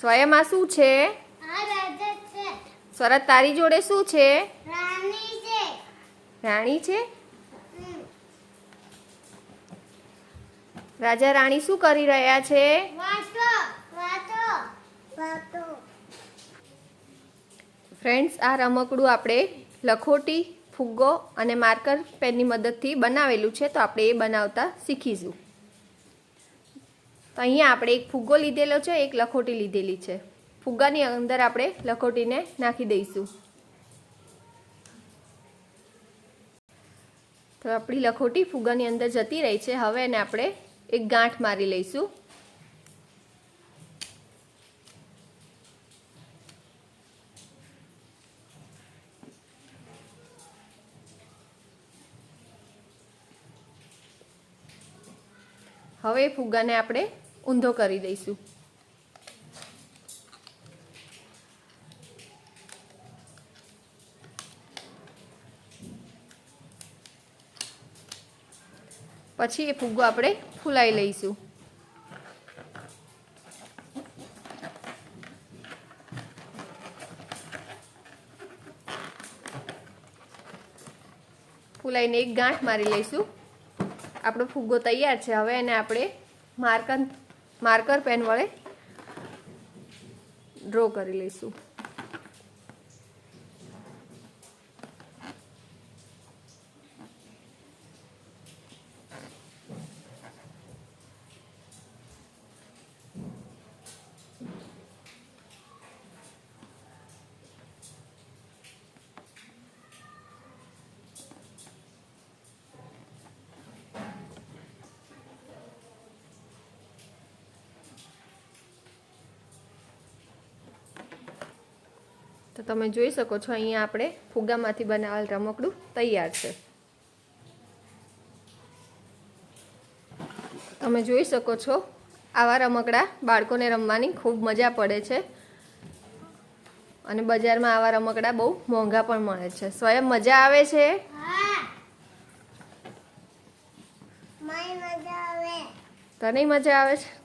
સ્વયંમાં શું છે? આ શું છે. સ્વરત તારી જોડે શું છે? રાણી છે. રાજા રાણી શું કરી રહ્યા છે? ફ્રેન્ડ્સ આ રમકડું આપણે લખોટી ફુગ્ગો અને માર્કર પેનની મદદથી બનાવેલું છે તો આપણે એ બનાવતા શીખીશું. તો અહીંયા આપણે એક ફુગ્ગો લીધેલો છે, એક લખોટી લીધેલી છે. ફુગ્ગાની અંદર આપણે લખોટીને નાખી દઈશું. તો આપણી લખોટી ફુગ્ગાની અંદર જતી રહી છે. હવે એને આપણે એક ગાંઠ મારી લઈશું. હવે ફુગ્ગાને આપણે ઊંધો કરી દઈશું. પછી એ ફુગ્ગો આપણે ફૂલાઈ લઈશું. ફૂલાઈને એક ગાંઠ મારી લઈશું. આપણો ફુગ્ગો તૈયાર છે. હવે એને આપણે માર્કર માર્કર પેન વડે ડ્રો કરી લઈશું. તો તમે જોઈ શકો છો અહીંયા આપણે ફુગ્ગામાંથી બનાવેલ રમકડું તૈયાર છે. તમે જોઈ શકો છો આવા રમકડા બાળકોને રમવાની ખૂબ મજા પડે છે. અને બજારમાં આવા રમકડા બહુ મોંઘા પણ મળે છે. સ્વયં મજા આવે છે? તને મજા આવે છે?